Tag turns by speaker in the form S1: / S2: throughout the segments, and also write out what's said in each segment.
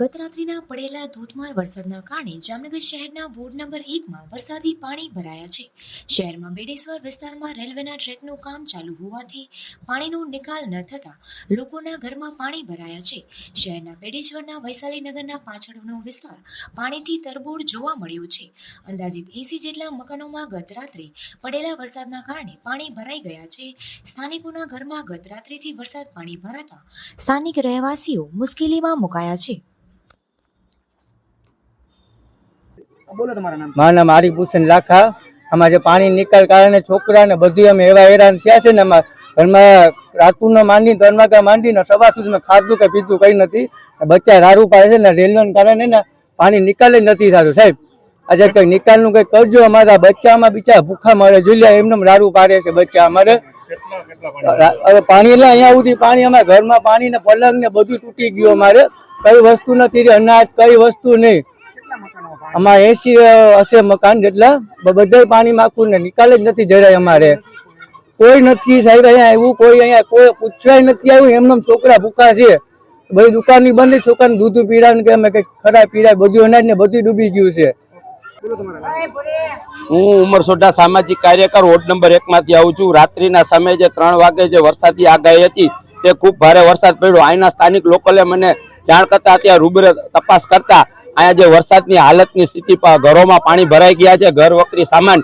S1: ગત રાત્રિના પડેલા ધોધમાર વરસાદના કારણે જામનગર શહેરના વોર્ડ નંબર એકમાં વરસાદી પાણી ભરાયા છે. શહેરમાં બેડેશ્વર વિસ્તારમાં રેલવેના ટ્રેકનું કામ ચાલુ હોવાથી પાણીનો નિકાલ ન થતાં લોકોના ઘરમાં પાણી ભરાયા છે. શહેરના બેડેશ્વરના વૈશાલી નગરના પાછળનો વિસ્તાર પાણીથી તરબોળ જોવા મળ્યો છે. અંદાજિત એસી જેટલા મકાનોમાં ગત રાત્રે પડેલા વરસાદના કારણે પાણી ભરાઈ ગયા છે. સ્થાનિકોના ઘરમાં ગત રાત્રિથી વરસાદ પાણી ભરાતા સ્થાનિક રહેવાસીઓ મુશ્કેલીમાં મુકાયા છે.
S2: બોલો તમારા નામ.
S3: મારું નામ હરિભૂષણ લાખા. આમાં પાણી નિકાલ કારણે છોકરા ને બધી અમે એવા હેરાન થયા છે ને અમારા ઘરમાં રાતું ત્રણ વાગ્યા માંડીને સવાર સુધી ખાધું કે પીધું કઈ નથી. બચ્ચા રારું પાડે છે ને રેલવે કારણે ને પાણી નિકાલ જ નથી થતું. સાહેબ, આજે કઈ નિકાલનું કઈ કરજો. અમારા બચ્ચામાં બિચારા ભૂખા મળે જુલિયા એમને રારું પાડે છે બચ્ચા અમારે. હવે પાણી એટલે અહીંયા સુધી પાણી અમારા ઘરમાં પાણી ને પલંગ ને બધું તૂટી ગયું અમારે. કઈ વસ્તુ નથી અનાજ, કઈ વસ્તુ નહીં. અમારે એસી હશે મકાન જેટલા બધા પાણીમાં ને નિકાલ જ નથી જરાય અમારે. કોઈ નથી સાહેબ અહીંયા આવ્યું, કોઈ અહીંયા, કોઈ પૂછવાય નથી આવ્યું એમને છોકરા ભૂખા છે. બધી દુકાનની બંધ, છોકરાને દૂધ ને કે અમે કઈ ખરા પીડાય બધું અનાજ ને બધું ડૂબી ગયું છે.
S4: હું ઉમરસોડા સામાજિક કાર્યકર, વોર્ડ નંબર એક માંથી આવું છું. રાત્રિના સમયે જે ત્રણ વાગે જે વરસાદી આગાહી હતી, તે ખૂબ ભારે વરસાદ પડ્યો. અહીંના સ્થાનિક લોકોએ મને જાણ કરતા ત્યાં રૂબરે તપાસ કરતા અહીંયા જે વરસાદની હાલતની સ્થિતિ ઘરોમાં પાણી ભરાઈ ગયા છે, ઘર વકરી સામાન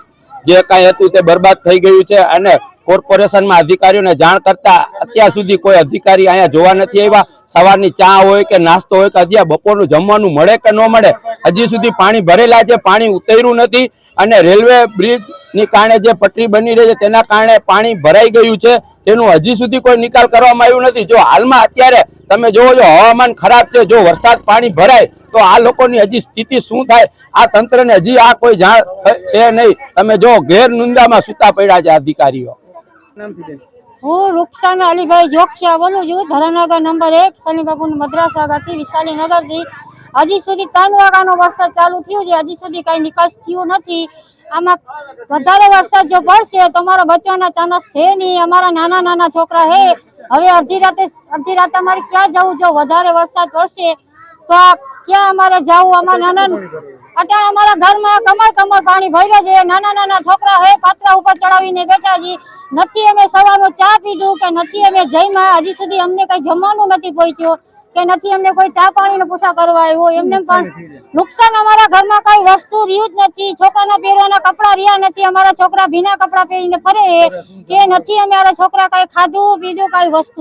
S4: જે કાંઈ હતું તે બરબાદ થઈ ગયું છે અને કોર્પોરેશનમાં અધિકારીઓને જાણ કરતા અત્યાર સુધી કોઈ અધિકારી અહીંયા જોવા નથી આવ્યા. સવારની ચા હોય કે નાસ્તો હોય કે અત્યારે બપોરનું જમવાનું મળે કે ન મળે, હજી સુધી પાણી ભરેલા છે, પાણી ઉતર્યું નથી અને રેલવે બ્રિજની કારણે જે પટરી બની રહી છે તેના કારણે પાણી ભરાઈ ગયું છે. તેનું હજી સુધી કોઈ નિકાલ કરવામાં આવ્યું નથી. જો હાલમાં અત્યારે તમે જોવો જો હવામાન ખરાબ છે જો વરસાદ પાણી ભરાય તો આ લોકોની હજી સ્થિતિ શું થાય? આ તંત્રને હજી આ કોઈ જાણ છે નહીં. તમે જો ગેરનુંદામાં સૂતા પડ્યા છે અધિકારીઓ.
S5: હું રૂક્ષાના અલીભાઈ જોખિયા બોલું છું. ધરાનગર નંબર એક શનિબાપુ મદ્રાસા આગળથી નગરથી હજી સુધી ત્રણ વાગ્યાનો વરસાદ ચાલુ થયો છે. હજી સુધી કઈ નિકાસ થયું નથી. આમાં વધારે વરસાદ જો પડશે તો અમારા બચવાના ચાન્સ છે નહીં. અમારા નાના નાના છોકરા હે હવે અડધી રાતે અડધી રાતે અમારે ક્યાં જવું? જો વધારે વરસાદ પડશે તો ક્યાં અમારે જવું? અમારા નાના અટાણે અમારા ઘરમાં કમર કમર પાણી ભર્યો છે. નાના નાના છોકરા હે પાત્રા ઉપર ચડાવીને બેઠા છે. નથી અમે સવારનું ચા પીધું કે નથી અમે જઈમાં હજી સુધી અમને કઈ જમવાનું નથી પહોંચ્યું. કે નથી અમને કોઈ ચા પાણી નો પૂછા કરવા આવ્યો એમને પણ નુકસાન અમારા ઘરમાં કઈ વસ્તુ રહ્યું જ નથી. છોકરાના પહેરવાના કપડા રહ્યા નથી. અમારા છોકરા ભીના કપડા પહેરીને ફરે એ કે નથી અમારા છોકરા કઈ ખાધું પીધું કઈ વસ્તુ